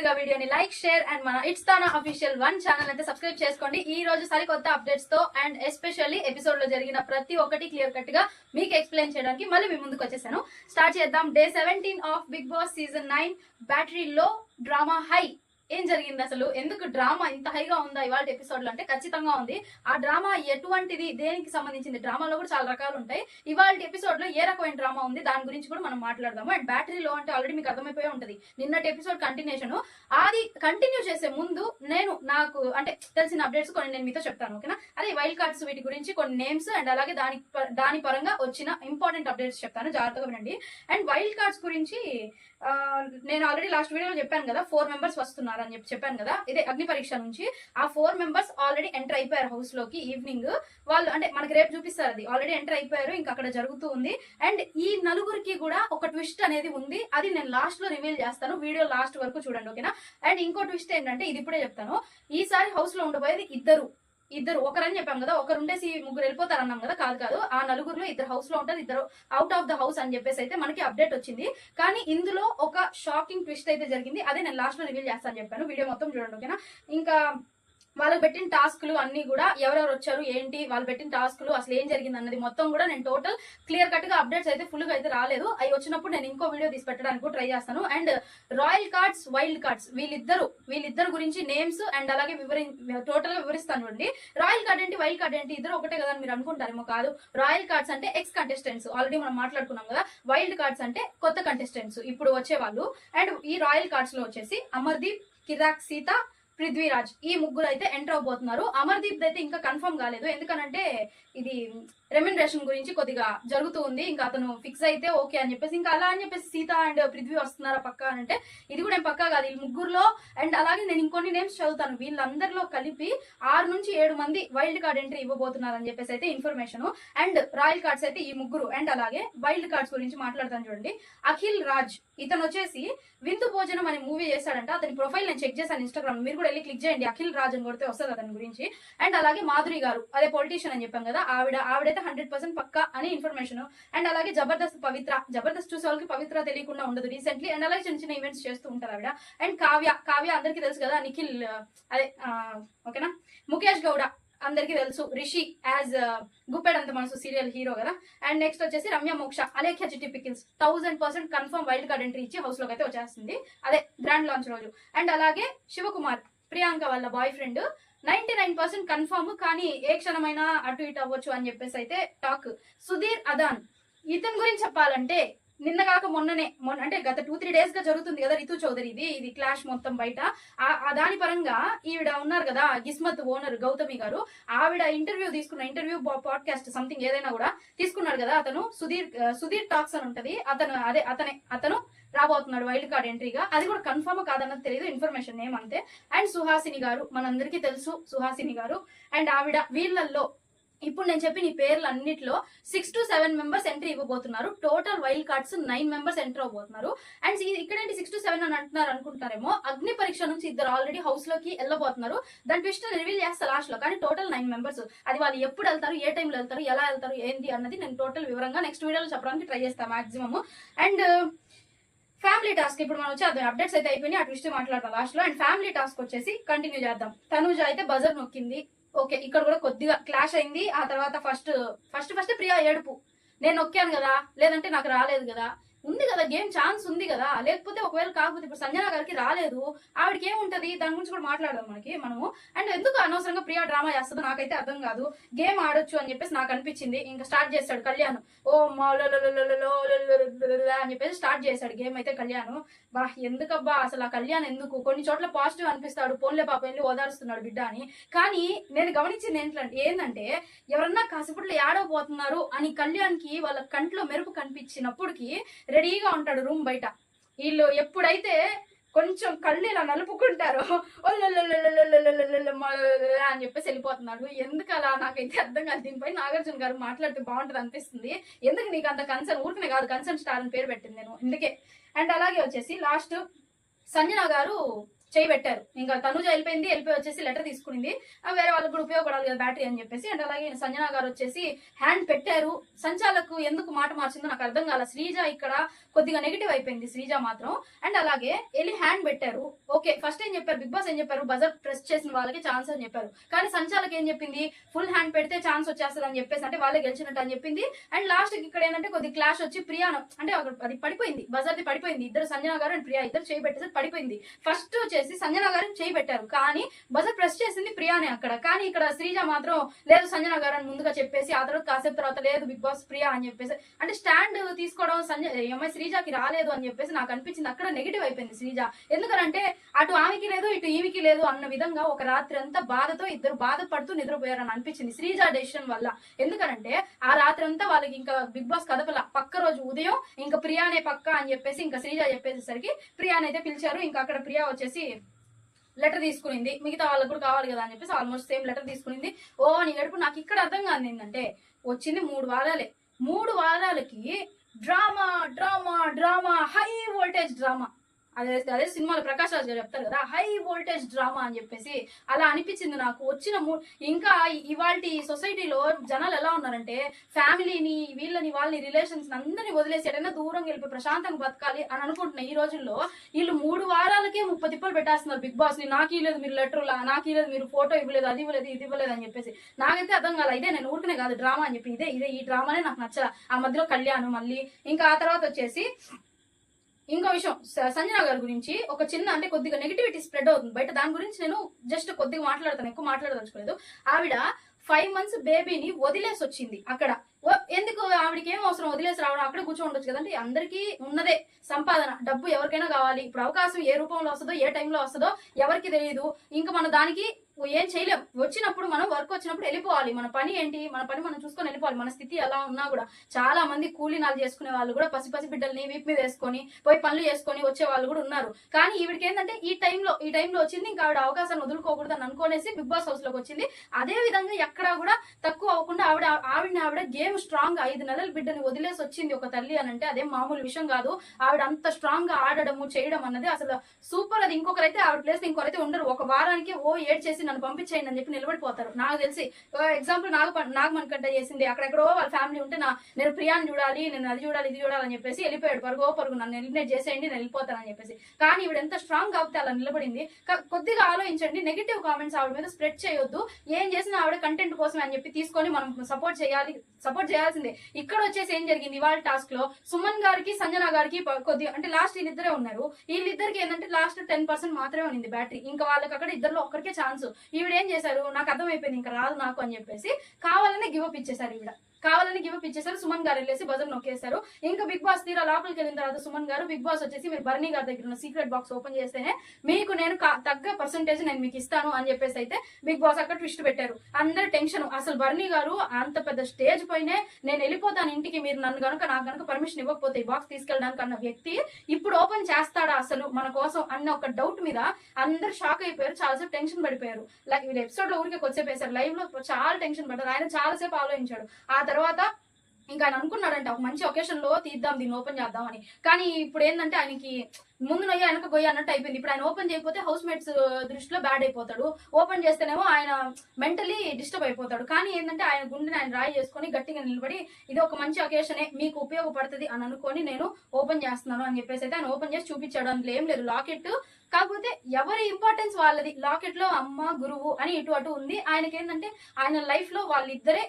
ముందుగా వీడియోని like share and మన it's Tana official one channel అయితే సబ్స్క్రైబ్ చేసుకోండి. ఈ రోజు సరికొత్త అప్డేట్స్తో అండ్ ఎస్పెషల్లీ ఎపిసోడ్లో జరిగిన ప్రతి ఒక్కటి క్లియర్ కట్గా మీకు ఎక్స్ప్లెయిన్ చేయడానికి మళ్ళీ మీ ముందుకు వచ్చేసాను. స్టార్ట్ చేద్దాం. Day seventeen of Bigg Boss season nine battery లో డ్రామా హై ఏం జరిగింది అసలు? ఎందుకు డ్రామా ఇంత హైగా ఉందా ఇవాళ ఎపిసోడ్లో? అంటే ఖచ్చితంగా ఉంది. ఆ డ్రామా ఎటువంటిది? దేనికి సంబంధించింది? డ్రామాలో కూడా చాలా రకాలు ఉంటాయి. ఇవాళ ఎపిసోడ్లో ఏ రకమైన డ్రామా ఉంది? దాని గురించి కూడా మనం మాట్లాడదాము. అండ్ బ్యాటరీ లో అంటే ఆల్రెడీ మీకు అర్థమైపోయి ఉంటుంది. నిన్నటి ఎపిసోడ్ కంటిన్యూషన్ అది కంటిన్యూ చేసే ముందు నేను నాకు అంటే తెలిసిన అప్డేట్స్ కొన్ని నేను మీతో చెప్తాను ఓకేనా? అదే వైల్డ్ కార్డ్స్ వీటి గురించి కొన్ని నేమ్స్ అండ్ అలాగే దాని దాని పరంగా వచ్చిన ఇంపార్టెంట్ అప్డేట్స్ చెప్తాను. జాగ్రత్తగా వినండి. అండ్ వైల్డ్ కార్డ్స్ గురించి నేను ఆల్రెడీ లాస్ట్ వీడియోలో చెప్పాను కదా ఫోర్ మెంబర్స్ వస్తున్నారు? అని చెప్పి చెప్పాను కదా ఇదే అగ్ని పరీక్ష నుంచి ఆ ఫోర్ మెంబర్స్ ఆల్రెడీ ఎంటర్ అయిపోయారు హౌస్లోకి ఈవినింగ్ వాళ్ళు అంటే మనకి రేపు చూపిస్తారు అది. ఆల్రెడీ ఎంటర్ అయిపోయారు ఇంకా అక్కడ జరుగుతూ ఉంది. అండ్ ఈ నలుగురికి కూడా ఒక ట్విస్ట్ అనేది ఉంది. అది నేను లాస్ట్లో రివీల్ చేస్తాను. వీడియో లాస్ట్ వరకు చూడండి ఓకేనా అండ్ ఇంకో ట్విస్ట్ ఏంటంటే ఇది ఇప్పుడే చెప్తాను. ఈసారి హౌస్లో ఉండబోయేది ఇద్దరు. ఇద్దరు ఒకరని చెప్పాం కదా ఒకరు ఉండేసి ముగ్గురు వెళ్ళిపోతారు అన్నాం కదా కాదు కాదు ఆ నలుగురులో ఇద్దరు హౌస్లో ఉంటారు ఇద్దరు అవుట్ ఆఫ్ ద హౌస్ అని చెప్పేసి అయితే మనకి అప్డేట్ వచ్చింది. కానీ ఇందులో ఒక షాకింగ్ ట్విస్ట్ అయితే జరిగింది. అదే నేను లాస్ట్లో రివీల్ చేస్తాను చెప్పాను. వీడియో మొత్తం చూడండి ఓకేనా ఇంకా వాళ్ళకి పెట్టిన టాస్క్లు అన్ని కూడా ఎవరెవరు వచ్చారు ఏంటి వాళ్ళు పెట్టిన టాస్క్లు అసలు ఏం జరిగింది అన్నది మొత్తం కూడా నేను టోటల్ క్లియర్ కట్గా అప్డేట్స్ అయితే ఫుల్గా అయితే రాలేదు. అవి వచ్చినప్పుడు నేను ఇంకో వీడియో తీసి పెట్టడానికి కూడా ట్రై చేస్తాను. And royal cards wild cards వీళ్ళిద్దరు వీళ్ళిద్దరు గురించి నేమ్స్ అండ్ అలాగే వివరి టోటల్గా వివరిస్తాను చూడండి. రాయల్ కార్డ్ ఏంటి వైల్డ్ కార్డ్ ఏంటి ఇద్దరు ఒకటే కదా అని మీరు అనుకుంటారేమో కాదు. రాయల్ కార్డ్స్ అంటే ఎక్స్ కంటెస్టెంట్స్ ఆల్రెడీ మనం మాట్లాడుకున్నాం కదా. వైల్డ్ కార్డ్స్ అంటే కొత్త కంటెస్టెంట్స్ ఇప్పుడు వచ్చేవాళ్ళు. అండ్ ఈ రాయల్ కార్డ్స్లో వచ్చేసి అమర్దీప్ కిరాక్ సీత పృథ్వీరాజ్. ఈ ముగ్గురు అయితే ఎంటర్ అవబోతున్నారు అమర్దీప్ అయితే ఇంకా కన్ఫర్మ్ కాలేదు. ఎందుకనంటే ఇది రెమ్యునరేషన్ గురించి కొద్దిగా జరుగుతూ ఉంది. ఇంకా అతను ఫిక్స్ అయితే ఓకే అని చెప్పేసి ఇంకా అలా అని చెప్పేసి సీత అండ్ పృథ్వీ వస్తున్నారా పక్క అని అంటే ఇది కూడా పక్కా కాదు. ఈ ముగ్గురులో అండ్ అలాగే నేను ఇంకొన్ని నేమ్స్ చదువుతాను. వీళ్ళందరిలో కలిపి ఆరు నుంచి ఏడు మంది వైల్డ్ కార్డ్ ఎంట్రీ ఇవ్వబోతున్నారు అని చెప్పేసి అయితే ఇన్ఫర్మేషన్ అండ్ రాయల్ కార్డ్స్ అయితే ఈ ముగ్గురు అండ్ అలాగే వైల్డ్ కార్డ్స్ గురించి మాట్లాడతాను చూడండి. అఖిల్ రాజ్ ఇతను వచ్చేసి విందు భోజనం అనే మూవీ చేశాడంట. అతని ప్రొఫైల్ నేను చెక్ చేశాను ఇన్స్టాగ్రామ్ మీరు కూడా వెళ్ళి క్లిక్ చేయండి. అఖిల్ రాజ్ అని కొడితే వస్తుంది అతని గురించి. అండ్ అలాగే మాధురి గారు అదే పొలిటీషియన్ అని చెప్పాం కదా ఆవిడ ఆవిడైతే హండ్రెడ్ పర్సెంట్ పక్కా అని ఇన్ఫర్మేషన్. అండ్ అలాగే జబర్దస్త్ పవిత్ర జబర్దస్త్ చూసే వాళ్ళకి పవిత్ర తెలియకుండా ఉండదు. రీసెంట్లీ అండ్ అలాగే చిన్న చిన్న ఈవెంట్స్ చేస్తూ ఉంటారు ఆవిడ. అండ్ కావ్య కావ్య అందరికీ తెలుసు కదా నిఖిల్ అదే ఓకేనా? ముఖేష్ గౌడ అందరికీ తెలుసు. Rishi as Guppedantha Manasu serial hero కదా. అండ్ నెక్స్ట్ వచ్చేసి Ramya Moksha Alekhya Chitti pickles. Thousand percent confirm wild card entry ఇచ్చి హౌస్లోకి అయితే వచ్చేస్తుంది. అదే గ్రాండ్ లాంచ్ రోజు. అండ్ అలాగే శివకుమార్ ప్రియాంక వాళ్ళ boyfriend ninety nine percent confirm కానీ ఏ క్షణమైనా అటు ఇటు అవ్వచ్చు అని చెప్పేసి అయితే టాక్. సుధీర్ అదాన్ ఇతని గురించి చెప్పాలంటే నిన్న కాక మొన్ననే మొన్న అంటే గత టూ త్రీ డేస్గా జరుగుతుంది కదా రితు చౌదరి ఇది ఇది క్లాష్ మొత్తం బయట. ఆ- దాని పరంగా ఈవిడ ఉన్నారు కదా గిస్మత్ ఓనర్ గౌతమి గారు. ఆవిడ ఇంటర్వ్యూ తీసుకున్న ఇంటర్వ్యూ పాడ్కాస్ట్ సంథింగ్ ఏదైనా కూడా తీసుకున్నాడు కదా అతను. సుధీర్ సుధీర్ టాక్స్ అని ఉంటది. అతను అదే అతనే అతను రాబోతున్నాడు వైల్డ్ కార్డ్ ఎంట్రీగా అది కూడా కన్ఫర్మ్ కాదన్నది తెలియదు ఇన్ఫర్మేషన్ ఏమంతే. అంతే అండ్ సుహాసిని గారు మనందరికీ తెలుసు సుహాసిని గారు. అండ్ ఆవిడ వీళ్ళల్లో ఇప్పుడు నేను చెప్పిన ఈ పేర్లు అన్నిట్లో six to seven members entry ఇవ్వబోతున్నారు. Total wild cards nine members enter అవ్వబోతున్నారు. And ఇక్కడేంటి సిక్స్ టు సెవెన్ అని అంటున్నారు అనుకుంటారేమో అగ్ని పరీక్ష నుంచి ఇద్దరు ఆల్రెడీ హౌస్లోకి వెళ్ళబోతున్నారు. దాని ట్విస్ట్ రివీల్ చేస్తా లాస్ట్లో. కానీ టోటల్ నైన్ మెంబర్స్ అది వాళ్ళు ఎప్పుడు వెళ్తారు ఏ టైంలో వెళ్తారు ఎలా వెళ్తారు ఏంటి అన్నది నేను టోటల్ వివరంగా నెక్స్ట్ వీడియోలో చెప్పడానికి ట్రై చేస్తాను మాక్సిమం అండ్ ఫ్యామిలీ టాస్క్ ఇప్పుడు మనం వచ్చి అది అప్డేట్స్ అయితే అయిపోయినాయి. అటు ట్విస్ట్ మాట్లాడతాం లాస్ట్లో. అండ్ ఫ్యామిలీ టాస్క్ వచ్చేసి కంటిన్యూ చేద్దాం. తనుజ అయితే బజర్ నొక్కింది. ఓకే ఇక్కడ కూడా కొద్దిగా క్లాష్ అయింది. ఆ తర్వాత ఫస్ట్ ఫస్ట్ ఫస్ట్ ప్రియా ఏడుపు. నేను నొక్కాను కదా లేదంటే నాకు రాలేదు కదా. ఉంది కదా గేమ్ ఛాన్స్ ఉంది కదా లేకపోతే ఒకవేళ కాకపోతే ఇప్పుడు సంజన గారికి రాలేదు ఆవిడకి ఏముంటది దాని గురించి కూడా మాట్లాడదాం మనకి మనము అండ్ ఎందుకు అనవసరంగా ప్రియా డ్రామా చేస్తుందో నాకైతే అర్థం కాదు గేమ్ ఆడొచ్చు అని చెప్పేసి నాకు అనిపించింది ఇంకా స్టార్ట్ చేస్తాడు కళ్యాణ్ ఓ అని చెప్పేసి స్టార్ట్ చేశాడు గేమ్ అయితే కళ్యాణ్ బా ఎందుకబ్బా అసలు ఆ కళ్యాణ్ ఎందుకు కొన్ని చోట్ల పాజిటివ్ అనిపిస్తాడు పోన్లే పాప వెళ్ళి ఓదారుస్తున్నాడు బిడ్డ అని కానీ నేను గమనించింది ఏంటంటే ఏంటంటే ఎవరన్నా కసిపుట్లు ఏడవబోతున్నారు అని కళ్యాణ్కి వాళ్ళ కంట్లో మెరుపు కనిపించినప్పటికీ రెడీగా ఉంటాడు రూమ్ బయట. వీళ్ళు ఎప్పుడైతే కొంచెం కళ్ళు ఇలా నలుపుకుంటారో అని చెప్పేసి వెళ్ళిపోతున్నాడు ఎందుకు అలా నాకైతే అర్థం కాదు దీనిపై నాగార్జున గారు మాట్లాడితే బాగుంటుంది అనిపిస్తుంది ఎందుకు నీకు అంత కన్సర్న్ ఊరికనే కాదు కన్సర్న్ స్టార్ అని పేరు పెట్టింది నేను. అందుకే. అండ్ అలాగే వచ్చేసి లాస్ట్ సంజన గారు చేయి పెట్టారు ఇంకా తనుజ వెళ్ళిపోయింది వెళ్ళిపోయి వచ్చేసి లెటర్ తీసుకునింది. వేరే వాళ్ళకి కూడా ఉపయోగపడాలి కదా బ్యాటరీ అని చెప్పేసి. అండ్ అలాగే సంజన గారు వచ్చేసి హ్యాండ్ పెట్టారు. సంచాలకు ఎందుకు మాట మార్చిందో నాకు అర్థం కాల. శ్రీజ ఇక్కడ కొద్దిగా నెగిటివ్ అయిపోయింది శ్రీజ మాత్రం. అండ్ అలాగే వెళ్ళి హ్యాండ్ పెట్టారు. ఓకే ఫస్ట్ ఏం చెప్పారు? బిగ్ బాస్ ఏం చెప్పారు? బజర్ ప్రెస్ చేసిన వాళ్ళకి ఛాన్స్ అని చెప్పారు. కానీ సంచాలకు ఏం చెప్పింది? ఫుల్ హ్యాండ్ పెడితే ఛాన్స్ వచ్చేస్తుంది అని చెప్పేసి అంటే వాళ్ళే గెలిచినట్టు అని చెప్పింది. అండ్ లాస్ట్ ఇక్కడ ఏంటంటే కొద్ది క్లాష్ వచ్చి ప్రియాను అంటే అక్కడ అది పడిపోయింది. బజర్ది పడిపోయింది. ఇద్దరు సంజన గారు అండ్ ప్రియా ఇద్దరు చేయబెట్టేసి పడిపోయింది. ఫస్ట్ వచ్చేసి సంజన గారు చేయి పెట్టారు కానీ బజర్ ప్రెస్ చేసింది ప్రియానే అక్కడ. కానీ ఇక్కడ శ్రీజ మాత్రం లేదు సంజన గారు అని ముందుగా చెప్పేసి ఆ తర్వాత కాసేపు తర్వాత లేదు బిగ్ బాస్ ప్రియా అని చెప్పేసి అంటే స్టాండ్ తీసుకోవడం సంజయ్ ఏమై శ్రీజకి రాలేదు అని చెప్పేసి నాకు అనిపించింది. అక్కడ నెగిటివ్ అయిపోయింది శ్రీజ. ఎందుకంటే అటు ఆమెకి లేదు ఇటు ఈమెకి లేదు అన్న విధంగా ఒక రాత్రి అంతా బాధతో ఇద్దరు బాధపడుతూ నిద్రపోయారని అనిపించింది శ్రీజ డెసిషన్ వల్ల. ఎందుకంటే ఆ రాత్రి అంతా వాళ్ళకి ఇంకా బిగ్ బాస్ కదపల పక్క రోజు ఉదయం ఇంకా ప్రియానే పక్క అని చెప్పేసి ఇంకా శ్రీజ చెప్పేసరికి ప్రియానైతే పిలిచారు. ఇంకా అక్కడ ప్రియా వచ్చేసి లెటర్ తీసుకునింది. మిగతా వాళ్ళకు కూడా కావాలి కదా అని చెప్పేసి ఆల్మోస్ట్ సేమ్ లెటర్ తీసుకునింది. ఓ నీ గడుపు నాకు ఇక్కడ అర్థం కాదు ఏంటంటే వచ్చింది మూడు వారాలే. మూడు వారాలకి drama drama drama high voltage drama. అదే అదే సినిమాలో ప్రకాష్ రాజ్ గారు చెప్తారు కదా హై వోల్టేజ్ డ్రామా అని చెప్పేసి అలా అనిపించింది నాకు. వచ్చిన మూ- ఇంకా ఇవాళ సొసైటీలో జనాలు ఎలా ఉన్నారంటే ఫ్యామిలీని వీళ్ళని వాళ్ళని రిలేషన్స్ అందరిని వదిలేసి ఎటైనా దూరం వెళ్ళిపోయి ప్రశాంతంగా బతకాలి అని అనుకుంటున్నా ఈ రోజుల్లో వీళ్ళు మూడు వారాలకే ముప్పై తిప్పలు పెట్టేస్తున్నారు బిగ్ బాస్ని నాకు ఇవ్వలేదు మీరు లెటర్ నాకు ఇవ్వలేదు మీరు ఫోటో ఇవ్వలేదు అది ఇవ్వలేదు ఇది ఇవ్వలేదు అని చెప్పేసి. నాకైతే అర్థం కాదు ఇదే నేను ఊరికనే కాదు డ్రామా అని చెప్పి ఇదే ఇదే ఈ డ్రామానే నాకు నచ్చల. ఆ మధ్యలో కళ్యాణం మళ్ళీ ఇంకా ఆ తర్వాత వచ్చేసి ఇంకో విషయం స- సంజన గారి గురించి ఒక చిన్న అంటే కొద్దిగా నెగిటివిటీ స్ప్రెడ్ అవుతుంది. బయట దాని గురించి నేను జస్ట్ కొద్దిగా మాట్లాడతాను ఎక్కువ మాట్లాడదలుచుకోలేదు. ఆవిడ ఫైవ్ మంత్స్ బేబీని వదిలేసి వచ్చింది అక్కడ. ఎందుకు ఆవిడకి ఏం అవసరం వదిలేసి రావడం? అక్కడ కూర్చొని ఉండొచ్చు కదంటే అందరికీ ఉన్నదే సంపాదన. డబ్బు ఎవరికైనా కావాలి. ఇప్పుడు అవకాశం ఏ రూపంలో వస్తుందో ఏ టైంలో వస్తుందో ఎవరికి తెలియదు ఇంకా మన దానికి ఏం చేయలేం వచ్చినప్పుడు మనం వర్క్ వచ్చినప్పుడు వెళ్ళిపోవాలి. మన పని ఏంటి? మన పని మనం చూసుకొని వెళ్ళిపోవాలి. మన స్థితి ఎలా ఉన్నా కూడా. చాలా మంది కూలీనాలు చేసుకునే వాళ్ళు కూడా పసి పసి బిడ్డల్ని వీపు మీద వేసుకొని పోయి పనులు చేసుకొని వచ్చే వాళ్ళు కూడా ఉన్నారు. కానీ ఈవిడికి ఏంటంటే ఈ టైంలో ఈ టైంలో వచ్చింది ఇంకా ఆవిడ అవకాశాన్ని వదులుకోకూడదు అని అనుకోనేసి బిగ్ బాస్ హౌస్లోకి వచ్చింది. అదే విధంగా ఎక్కడా కూడా తక్కువ అవ్వకుండా ఆవిడ ఆవిడని ఆవిడ గేమ్ స్ట్రాంగ్ ఐదు నెలల బిడ్డని వదిలేసి వచ్చింది ఒక తల్లి అని అంటే అదే మామూలు విషయం కాదు. ఆవిడ అంత స్ట్రాంగ్గా ఆడడము చేయడం అన్నది అసలు సూపర్ అది. ఇంకొకరైతే ఆవిడ ప్లేస్ ఇంకొకరైతే ఉండరు. ఒక వారానికి ఓ ఏడ్ చేసి నన్ను పంపించేయండి అని చెప్పి నిలబడిపోతారు. నాకు తెలిసి ఎగ్జాంపుల్ నాగ నాగమణికంట చేసింది. అక్కడెక్కడో వాళ్ళ ఫ్యామిలీ ఉంటే నా నేను ప్రియాని చూడాలి నేను అది చూడాలి ఇది చూడాలి అని చెప్పేసి వెళ్ళిపోయాడు. పరుగో పరుగు నన్ను ఎలిమినేట్ చేసేయండి నేను వెళ్ళిపోతానని చెప్పేసి. కానీ ఇవి ఎంత స్ట్రాంగ్ కాబట్టి అలా నిలబడింది. కొద్దిగా ఆలోచించండి. నెగిటివ్ కామెంట్స్ ఆవిడ మీద స్ప్రెడ్ చేయొద్దు. ఏం చేసినా ఆవిడ కంటెంట్ కోసం అని చెప్పి తీసుకొని మనం సపోర్ట్ చేయాలి సపోర్ట్ చేయాల్సిందే. ఇక్కడ వచ్చేసి ఏం జరిగింది? ఇవాళ టాస్క్లో సుమన్ గారికి సంజన గారికి కొద్దిగా అంటే లాస్ట్ వీళ్ళిద్దరే ఉన్నారు. వీళ్ళిద్దరికి ఏంటంటే లాస్ట్ టెన్ పర్సెంట్ మాత్రమే ఉంది బ్యాటరీ ఇంకా వాళ్ళకి అక్కడ ఇద్దరులో ఒక్కరికే ఛాన్స్ ఈవిడ ఏం చేశారు? నాకు అర్థమైపోయింది ఇంకా రాదు నాకు అని చెప్పేసి కావాలనే గివప్ ఇచ్చేశారు ఈవిడ. కావాలని గివప్ ఇచ్చేసారు సుమన్ గారు వెళ్ళేసి బజర్ నొక్కేశారు. ఇంకా బిగ్ బాస్ తీరా లోపలికి వెళ్ళిన తర్వాత సుమన్ గారు బిగ్ బాస్ వచ్చేసి మీరు బర్నీ గారి దగ్గర ఉన్న సీక్రెట్ బాక్స్ ఓపెన్ చేస్తేనే మీకు నేను కా- తగ్గ పర్సంటేజ్ నేను మీకు ఇస్తాను అని చెప్పేసి అయితే బిగ్ బాస్ అక్కడ ట్విస్ట్ పెట్టారు. అందరు టెన్షన్ అసలు బర్నీ గారు అంత పెద్ద స్టేజ్ పైనే నేను వెళ్ళిపోతాను ఇంటికి మీరు నన్ను కనుక నాకు కనుక పర్మిషన్ ఇవ్వకపోతే ఈ బాక్స్ తీసుకెళ్ళడానికి అన్న వ్యక్తి ఇప్పుడు ఓపెన్ చేస్తాడా అసలు మన కోసం అన్న ఒక డౌట్ మీద అందరు షాక్ అయిపోయారు. చాలాసేపు టెన్షన్ పడిపోయారు. లైక్ వీళ్ళు ఎపిసోడ్లో ఊరికే కొద్దిసేపు వేశారు. లైవ్లో చాలా టెన్షన్ పడ్డారు. ఆయన చాలాసేపు ఆలోచించాడు. ఆ తర్వాత ఇంకా ఆయన అనుకున్నాడంట ఒక మంచి ఒకేషన్లో తీద్దాం దీన్ని ఓపెన్ చేద్దాం అని కానీ ఇప్పుడు ఏంటంటే ఆయనకి ముందు నొయ్యి వెనక గొయ్యి అన్నట్టు అయిపోయింది. ఇప్పుడు ఆయన ఓపెన్ చేయకపోతే హౌస్ మేట్స్ దృష్టిలో బ్యాడ్ అయిపోతాడు. ఓపెన్ చేస్తేనేమో ఆయన మెంటలీ డిస్టర్బ్ అయిపోతాడు. కానీ ఏంటంటే ఆయన గుండెని ఆయన రాయి చేసుకొని గట్టిగా నిలబడి ఇది ఒక మంచి అకేషనే మీకు ఉపయోగపడుతుంది అని అనుకొని నేను ఓపెన్ చేస్తున్నాను అని చెప్పేసి అయితే ఆయన ఓపెన్ చేసి చూపించాడు. అందులో ఏం లేదు లాకెట్. కాకపోతే ఎవరి ఇంపార్టెన్స్ వాళ్ళది. లాకెట్లో అమ్మ గురువు అని ఇటు అటు ఉంది. ఆయనకి ఏంటంటే ఆయన లైఫ్లో వాళ్ళిద్దరే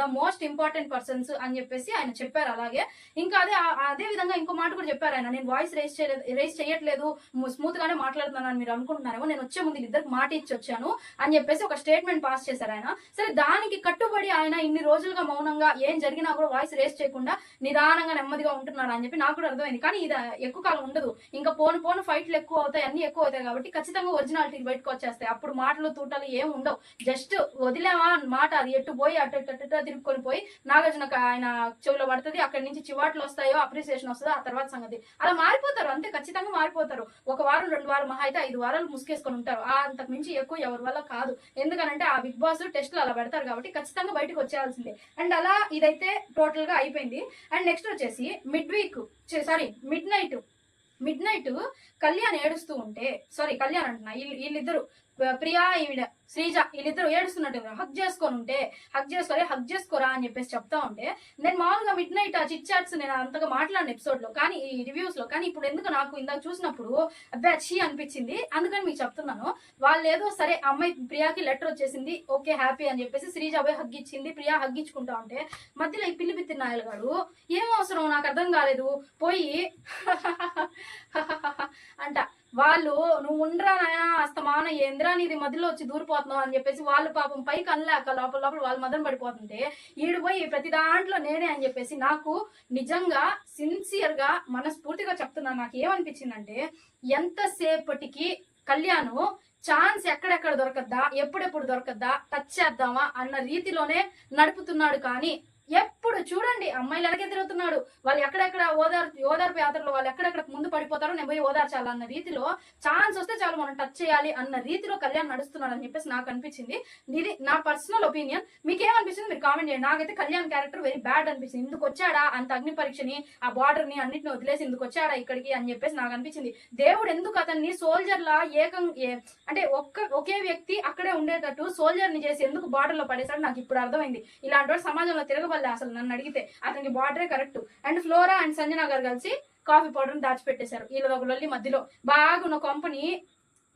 ద మోస్ట్ ఇంపార్టెంట్ పర్సన్స్ అని చెప్పేసి ఆయన చెప్పారు అలాగే. ఇంకా అదే అదే విధంగా ఇంకో మాట కూడా చెప్పారు ఆయన. నేను వాయిస్ రేస్ చేయలేదు రేస్ చేయట్లేదు. స్మూత్ గానే మాట్లాడుతున్నాను అని మీరు అనుకుంటున్నారేమో. నేను వచ్చే ముందు ఇద్దరికి మాట ఇచ్చి వచ్చాను అని చెప్పేసి ఒక స్టేట్మెంట్ పాస్ చేశారు ఆయన. సరే దానికి కట్టుబడి ఆయన ఇన్ని రోజులుగా మౌనంగా ఏం జరిగినా కూడా వాయిస్ రేస్ చేయకుండా నిదానంగా నెమ్మదిగా ఉంటున్నాడు అని చెప్పి నాకు కూడా అర్థమైంది. కానీ ఇది ఎక్కువ కాలం ఉండదు. ఇంకా పోను పోను ఫైట్లు ఎక్కువ అవుతాయి అన్ని ఎక్కువ అవుతాయి కాబట్టి ఖచ్చితంగా ఒరిజినాలిటీ బయటకు వచ్చేస్తాయి. అప్పుడు మాటలు తూటలు ఏం ఉండవు. జస్ట్ వదిలేవా మాట అది ఎట్టు పోయి అటు ఇటు అటు ఇటు పోయి నాగార్జున ఆయన చెవిలో పడుతుంది. అక్కడి నుంచి చివాట్లు వస్తాయో అప్రిసియేషన్ వస్తుందో ఆ తర్వాత సంగతి. అలా మారిపోతారు. అంతే ఖచ్చితంగా మారిపోతారు. ఒక వారం రెండు వారం మహా అయితే ఐదు వారాలు ముసుకేసుకొని ఉంటారు. అంతకు మించి ఎక్కువ ఎవరి వల్ల కాదు. ఎందుకనంటే ఆ బిగ్ బాస్ టెస్ట్లు అలా పెడతారు కాబట్టి ఖచ్చితంగా బయటకు వచ్చేయాల్సిందే. అండ్ అలా ఇదైతే టోటల్గా అయిపోయింది. అండ్ నెక్స్ట్ వచ్చేసి midweek sorry midnight. Midnight Kalyan ఏడుస్తూ ఉంటే సారీ కళ్యాణ్ అంటున్నా వీళ్ళిద్దరు ప్రియా ఈవిడ శ్రీజ వీళ్ళిద్దరు ఏడుస్తున్నట్టు హక్ చేసుకొని ఉంటే హక్ చేసుకొని హక్ చేసుకోరా అని చెప్పేసి చెప్తా ఉంటే నేను మామూలుగా మిడ్ నైట్ ఆ చిట్ చాట్స్ నేను అంతగా మాట్లాడిన ఎపిసోడ్లో కానీ ఈ రివ్యూస్లో కానీ ఇప్పుడు ఎందుకు నాకు ఇందాక చూసినప్పుడు అబ్బాయి అచ్చి అనిపించింది. అందుకని మీకు చెప్తున్నాను. వాళ్ళు ఏదో సరే అమ్మాయి ప్రియాకి లెటర్ వచ్చేసింది ఓకే హ్యాపీ అని చెప్పేసి శ్రీజ పోయి హగ్ ఇచ్చింది ప్రియా హగ్ ఇచ్చుకుంటా ఉంటే మధ్యలో ఈ పిల్లి బిత్తి నాయలు గారు ఏం అవసరం? నాకు అర్థం కాలేదు. పోయి అంట. వాళ్ళు నువ్వు ఉండరా నాయనా అస్తమాన ఏంద్రా నీది మధ్యలో వచ్చి దూరిపోతున్నావు అని చెప్పేసి వాళ్ళు పాపం పైకి అనలేక లోపల లోపల వాళ్ళ మదన పడిపోతుంటే ఈడు పోయి ప్రతి దాంట్లో నేనే అని చెప్పేసి నాకు నిజంగా సిన్సియర్గా మనస్ఫూర్తిగా చెప్తున్నా. నాకు ఏమనిపించిందంటే ఎంతసేపటికి కళ్యాణ్ ఛాన్స్ ఎక్కడెక్కడ దొరకద్దా ఎప్పుడెప్పుడు దొరకద్దా టచ్ చేద్దామా అన్న రీతిలోనే నడుపుతున్నాడు కానీ ఎప్పుడు చూడండి అమ్మాయిలు వెనకే తిరుగుతున్నాడు వాళ్ళు ఎక్కడెక్కడ ఓదార్ ఓదార్పు యాత్రలో వాళ్ళు ఎక్కడెక్కడ ముందు పడిపోతారో నేను పోయి ఓదార్చాలి అన్న రీతిలో ఛాన్స్ వస్తే చాలు మనం టచ్ చేయాలి అన్న రీతిలో కళ్యాణ్ నడుస్తున్నాడు అని చెప్పేసి నాకు అనిపించింది. ఇది నా పర్సనల్ ఒపీనియన్ మీకు ఏమనిపిస్తుంది మీరు కామెంట్ చేయండి. నాకైతే కళ్యాణ్ క్యారెక్టర్ వెరీ బ్యాడ్ అనిపించింది ఇందుకు వచ్చాడా? అంత అగ్ని పరీక్షని ఆ బార్డర్ని అన్నిటిని వదిలేసి ఇందుకు వచ్చాడా ఇక్కడికి అని చెప్పేసి నాకు అనిపించింది. దేవుడు ఎందుకు అతన్ని సోల్జర్ లా ఏకం ఏ- అంటే ఒక్క ఒకే వ్యక్తి అక్కడే ఉండేటట్టు సోల్జర్ని చేసి ఎందుకు బార్డర్లో పడేశాడు నాకు ఇప్పుడు అర్థమైంది. ఇలాంటి వాడు సమాజంలో తిరగబల్లే అసలు నన్ను అడిగితే. అతనికి బార్డరే correct and Flora and Sanjana garu కలిసి కాఫీ పౌడర్ దాచిపెట్టేశారు. వీళ్ళ ఒక లొల్లి మధ్యలో. బాగున్న కంపెనీ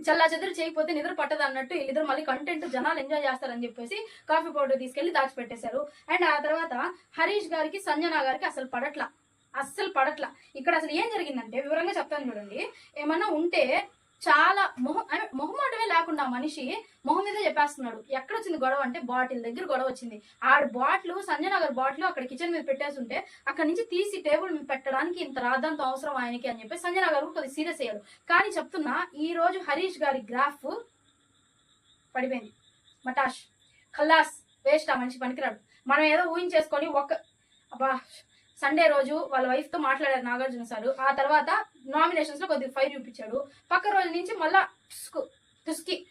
చల్లా చెదురు చేయకపోతే నిద్ర పట్టదు అన్నట్టు వీళ్ళిద్దరు మళ్ళీ కంటెంట్ జనాలు ఎంజాయ్ చేస్తారని చెప్పేసి కాఫీ పౌడర్ తీసుకెళ్ళి దాచిపెట్టేశారు. అండ్ ఆ తర్వాత హరీష్ గారికి సంజన గారికి అసలు పడట్ల. అస్సలు పడట్ల. ఇక్కడ అసలు ఏం జరిగిందంటే వివరంగా చెప్తాను చూడండి. ఏమన్నా ఉంటే చాలా మొహం మొహమాటమే లేకుండా మనిషి మొహం మీద చెప్పేస్తున్నాడు. ఎక్కడ వచ్చింది గొడవ అంటే బాటిల్ దగ్గర గొడవ వచ్చింది. ఆ బాటిల్ సంజయ్ నగర్ బాటిల్ అక్కడ కిచెన్ మీద పెట్టేసి ఉంటే అక్కడ నుంచి తీసి టేబుల్ మీద పెట్టడానికి ఇంత రాద్దంత అవసరం ఆయనకి అని చెప్పి సంజయ్ నగర్ కొద్దిగా సీరియస్ అయ్యాడు. కానీ చెప్తున్నా ఈ రోజు హరీష్ గారి గ్రాఫ్ పడిపోయింది. మటాష్ ఖల్లాస్ వేస్ట్ ఆ మనిషి పనికిరాడు. మనం ఏదో ఊహించేసుకొని ఒక అబ్బా సండే రోజు వాళ్ళ వైఫ్తో మాట్లాడారు నాగార్జున సార్. ఆ తర్వాత నామినేషన్స్లో కొద్దిగా ఫైర్ చూపించాడు. పక్క రోజు నుంచి మళ్ళా తుస్కి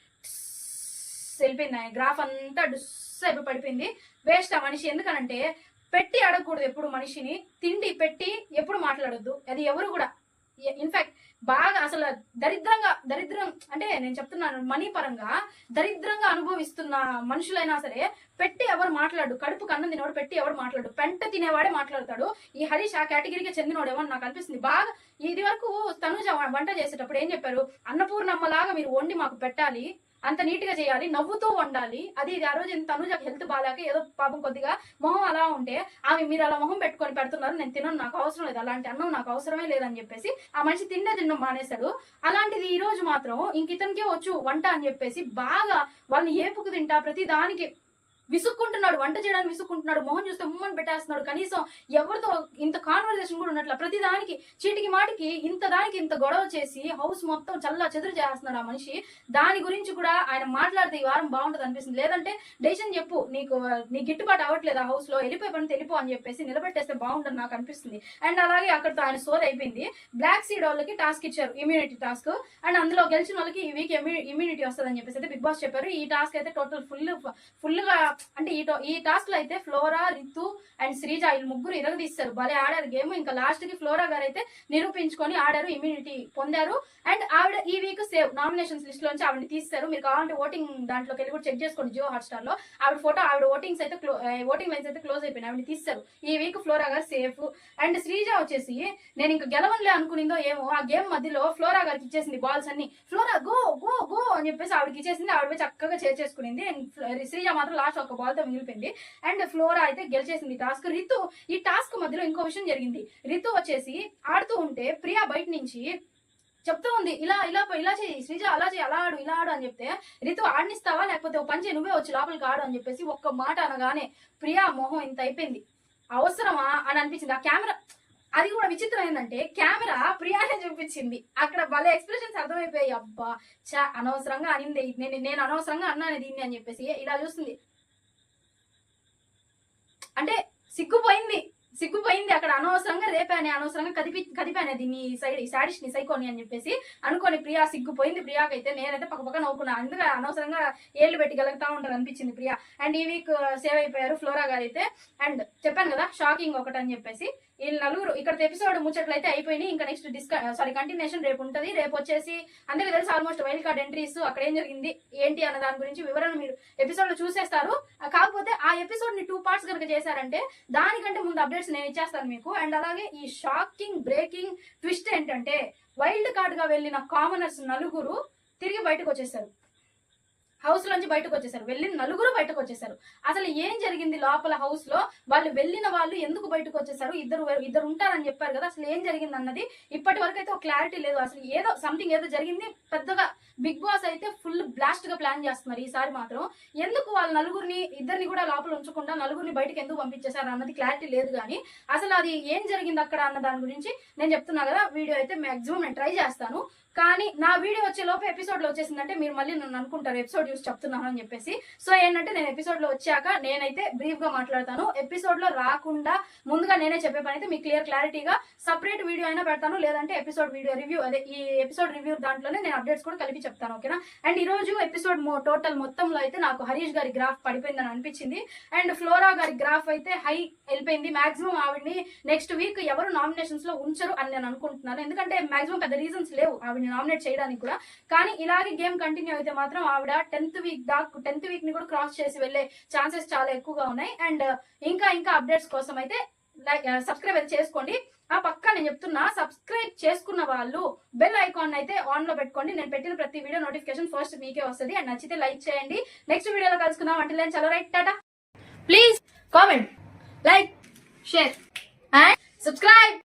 వెళ్ళిపోయింది ఆయన. గ్రాఫ్ అంతా డుస్ అయిపోయి పడిపోయింది. వేస్ట్ ఆ మనిషి. ఎందుకనంటే పెట్టి అడగకూడదు ఎప్పుడు మనిషిని. తిండి పెట్టి ఎప్పుడు మాట్లాడొద్దు. అది ఎవరు కూడా ఇన్ఫాక్ట్ బాగా అసలు దరిద్రంగా దరిద్రం అంటే నేను చెప్తున్నాను మనీ పరంగా దరిద్రంగా అనుభవిస్తున్న మనుషులైనా సరే పెట్టి ఎవరు మాట్లాడు కడుపు కన్నం తినేవాడు పెట్టి ఎవరు మాట్లాడు పెంట తినేవాడే మాట్లాడతాడు. ఈ హరీష్ ఆ కేటగిరీకి చెందినోడేమో ఏమో నాకు అనిపిస్తుంది. బాగా ఇది వరకు తనుజ వంట చేసేటప్పుడు ఏం చెప్పారు? అన్నపూర్ణమ్మలాగా మీరు వండి మాకు పెట్టాలి. అంత నీట్గా చేయాలి నవ్వుతూ ఉండాలి. అది ఇది ఆ రోజు ఎంత హెల్త్ బాగాలేక ఏదో పాపం కొద్దిగా మొహం అలా ఉంటే ఆమె మీరు అలా మొహం పెట్టుకొని పెడుతున్నారు నేను తినను నాకు అవసరం లేదు అలాంటి అన్నం నాకు అవసరమే లేదని చెప్పేసి ఆ మనిషి తిండే తినడం మానేశాడు. అలాంటిది ఈ రోజు మాత్రం ఇంక ఇతనికే వచ్చు వంట అని చెప్పేసి బాగా వాళ్ళని ఏపుకు తింటా ప్రతి దానికి విసుక్కుంటున్నాడు వంట చేయడానికి విసుక్కుంటున్నాడు మొహం చూస్తే ముమ్మని పెట్టేస్తున్నాడు. కనీసం ఎవరితో ఇంత కాన్వర్సేషన్ కూడా ఉన్నట్ల ప్రతి దానికి చీటికి మాటికి ఇంత దానికి ఇంత గొడవ చేసి హౌస్ మొత్తం చల్ల చెదురు చేస్తున్నాడు ఆ మనిషి. దాని గురించి కూడా ఆయన మాట్లాడితే ఈ వారం బాగుంటుంది అనిపిస్తుంది. లేదంటే డెసిషన్ చెప్పు నీకు నీ గిట్టుబాటు అవ్వట్లేదు ఆ హౌస్లో వెళ్ళిపోయి పని తెలిపో అని చెప్పేసి నిలబెట్టేస్తే బాగుంటుంది నాకు అనిపిస్తుంది. అండ్ అలాగే అక్కడితో ఆయన సోది అయిపోయింది. బ్లాక్ సీడ్ వాళ్ళకి టాస్క్ ఇచ్చారు ఇమ్యూనిటీ టాస్క్ అండ్ అందులో గెలిచిన వాళ్ళకి ఈ వీక్ ఇమ్యూనిటీ వస్తుంది అని చెప్పేసి అయితే బిగ్ బాస్ చెప్పారు. ఈ టాస్క్ అయితే టోటల్ ఫుల్ ఫుల్గా అంటే ఈ ఈ టాస్క్లో అయితే ఫ్లోరా రితు అండ్ శ్రీజ వీళ్ళు ముగ్గురు ఇరగదీస్తారు. భలే ఆడారు గేమ్ ఇంకా లాస్ట్కి ఫ్లోరా గారు అయితే నిరూపించుకొని ఆడారు ఇమ్యూనిటీ పొందారు. అండ్ ఆవిడ ఈ వీక్ సేవ్ నామినేషన్స్ లిస్ట్ లోంచి ఆవిడని తీస్తారు. మీరు కావాలంటే ఓటింగ్ దాంట్లోకి వెళ్ళి కూడా చెక్ చేసుకోండి జియో హాట్స్టార్లో. ఆవిడ ఫోటో ఆవిడ ఓటింగ్స్ అయితే ఓటింగ్ లైన్స్ అయితే క్లోజ్ అయిపోయినాయి. ఆవిడ తీస్తారు. ఈ week Flora garu safe and Sreeja వచ్చేసి నేను ఇంకా గెలవనులే అనుకునిందో ఏమో ఆ గేమ్ మధ్యలో ఫ్లోరా గారికి ఇచ్చేసింది బాల్స్ అన్ని. ఫ్లోరా గో గో గో అని చెప్పేసి ఆవిడకి ఇచ్చేసింది. ఆవిడ పోయి చక్కగా చేర్చేసుకునింది. అండ్ శ్రీజ మాత్రం లాస్ట్ ఒక బాల్తో మిగిలిపోయింది. అండ్ ఫ్లోరా అయితే గెలిచేసింది టాస్క్. రితు ఈ టాస్క్ మధ్యలో ఇంకో విషయం జరిగింది. రితు వచ్చేసి ఆడుతూ ఉంటే ప్రియా బయట నుంచి చెప్తూ ఉంది ఇలా ఇలా ఇలా చేయి శ్రీజ అలా చేయి అలా ఆడు ఇలా ఆడు అని చెప్తే రితు ఆడినిస్తావా? లేకపోతే ఒక పని చేయి నువ్వే వచ్చి లోపలికి ఆడు అని చెప్పేసి ఒక్క మాట అనగానే ప్రియా మొహం ఇంత అయిపోయింది. అవసరమా? అని అనిపించింది. ఆ కెమెరా అది కూడా విచిత్రం ఏంటంటే కెమెరా ప్రియానే చూపించింది. అక్కడ భలే ఎక్స్ప్రెషన్స్ అర్థమైపోయాయి. అబ్బా చా అనవసరంగా అనింది. నేను నేను అనవసరంగా అన్నాను దీన్ని అని చెప్పేసి ఇలా చూస్తుంది. అంటే సిగ్గుపోయింది సిగ్గుపోయింది అక్కడ అనవసరంగా రేపానే అనవసరంగా కదిపి కదిపానే దీన్ని నీ సైడ్ ఈ సాడిష్ని సైకోని అని చెప్పేసి అనుకోని ప్రియా సిగ్గుపోయింది. ప్రియాకైతే నేనైతే పక్క పక్క నవ్వుకున్నా. అందుకే అనవసరంగా ఏళ్ళు పెట్టి ఉంటుంది అనిపించింది ప్రియా. అండ్ ఈ వీక్ uh, సేవ్ అయిపోయారు ఫ్లోరా గారు అయితే అండ్ చెప్పాను కదా షాకింగ్ ఒకటి అని చెప్పేసి. వీళ్ళు నలుగురు ఇక్కడ ఎపిసోడ్ ముచ్చట్లయితే అయిపోయినాయి. ఇంకా నెక్స్ట్ డిస్క సారీ కంటిన్యూషన్ రేపు ఉంటుంది. రేపు వచ్చేసి అందరికీ తెలుసు ఆల్మోస్ట్ వైల్డ్ కార్డ్ ఎంట్రీస్ అక్కడ ఏం జరిగింది? ఏంటి అన్న దాని గురించి వివరణ మీరు ఎపిసోడ్లో చూసేస్తారు. కాకపోతే ఆ ఎపిసోడ్ని టూ పార్ట్స్ కనుక చేశారంటే దానికంటే ముందు అప్డేట్స్ నేను ఇచ్చేస్తాను మీకు. అండ్ అలాగే ఈ షాకింగ్ బ్రేకింగ్ ట్విస్ట్ ఏంటంటే వైల్డ్ కార్డ్గా వెళ్ళిన కామనర్స్ నలుగురు తిరిగి బయటకు వచ్చేసారు. హౌస్ లోంచి బయటకు వచ్చేసారు. వెళ్ళిన నలుగురు బయటకు వచ్చేసారు. అసలు ఏం జరిగింది లోపల హౌస్లో? వాళ్ళు వెళ్ళిన వాళ్ళు ఎందుకు బయటకు వచ్చేసారు? ఇద్దరు ఇద్దరు ఉంటారని చెప్పారు కదా అసలు ఏం జరిగింది అన్నది ఇప్పటి వరకు అయితే ఒక క్లారిటీ లేదు. అసలు ఏదో సంథింగ్ ఏదో జరిగింది. పెద్దగా బిగ్ బాస్ అయితే ఫుల్ బ్లాస్ట్గా ప్లాన్ చేస్తున్నారు ఈసారి మాత్రం. ఎందుకు వాళ్ళ నలుగురిని ఇద్దరిని కూడా లోపల ఉంచకుండా నలుగురిని బయటకు ఎందుకు పంపించేశారు అన్నది క్లారిటీ లేదు కానీ అసలు అది ఏం జరిగింది అక్కడ అన్న దాని గురించి నేను చెప్తున్నా కదా వీడియో అయితే మాక్సిమం నేను ట్రై చేస్తాను. కానీ నా వీడియో వచ్చే లోపు ఎపిసోడ్లో వచ్చేసిందంటే మీరు మళ్ళీ నన్ను అనుకుంటారు. ఎపిసోడ్ చూసి చెప్తున్నాను అని చెప్పేసి. సో ఏంటంటే నేను ఎపిసోడ్లో వచ్చాక నేనైతే బ్రీఫ్గా మాట్లాడతాను. ఎపిసోడ్లో రాకుండా ముందుగా నేనే చెప్పే పని అయితే మీకు క్లియర్ క్లారిటీగా సపరేట్ వీడియో అయినా పెడతాను. లేదంటే ఎపిసోడ్ వీడియో రివ్యూ అదే ఈ ఎపిసోడ్ రివ్యూ దాంట్లోనే నేను అప్డేట్స్ కూడా కలిపి చెప్తాను ఓకేనా? అండ్ ఈ రోజు ఎపిసోడ్ టోటల్ మొత్తంలో అయితే నాకు హరీష్ గారి గ్రాఫ్ పడిపోయిందని అనిపించింది. అండ్ ఫ్లోరా గారి గ్రాఫ్ అయితే హై వెళ్ళిపోయింది. మాక్సిమం ఆవిడ్ని నెక్స్ట్ వీక్ ఎవరు నామినేషన్స్లో ఉంచరు అని నేను అనుకుంటున్నాను. ఎందుకంటే మాక్సిమం పెద్ద రీజన్స్ లేవు ఆవిడని నామినేట్ చేయడానికి కూడా. కానీ ఇలాగే గేమ్ కంటిన్యూ అయితే మాత్రం ఆవిడ టెన్త్ వీక్ దాకా టెన్త్ వీక్ని కూడా క్రాస్ చేసి వెళ్ళే ఛాన్సెస్ చాలా ఎక్కువగా ఉన్నాయి. అండ్ ఇంకా ఇంకా అప్డేట్స్ కోసం అయితే లైక్ సబ్స్క్రైబ్ అయితే చేసుకోండి. ఆ పక్క నేను చెప్తున్నా సబ్స్క్రైబ్ చేసుకున్న వాళ్ళు బెల్ ఐకాన్ అయితే ఆన్లో పెట్టుకోండి. నేను పెట్టిన ప్రతి వీడియో నోటిఫికేషన్ ఫస్ట్ మీకే వస్తుంది. అండ్ నచ్చితే లైక్ చేయండి. నెక్స్ట్ వీడియోలో కలుసుకుందాం. అంటే నేను చాలా right tata. Please comment like share and subscribe.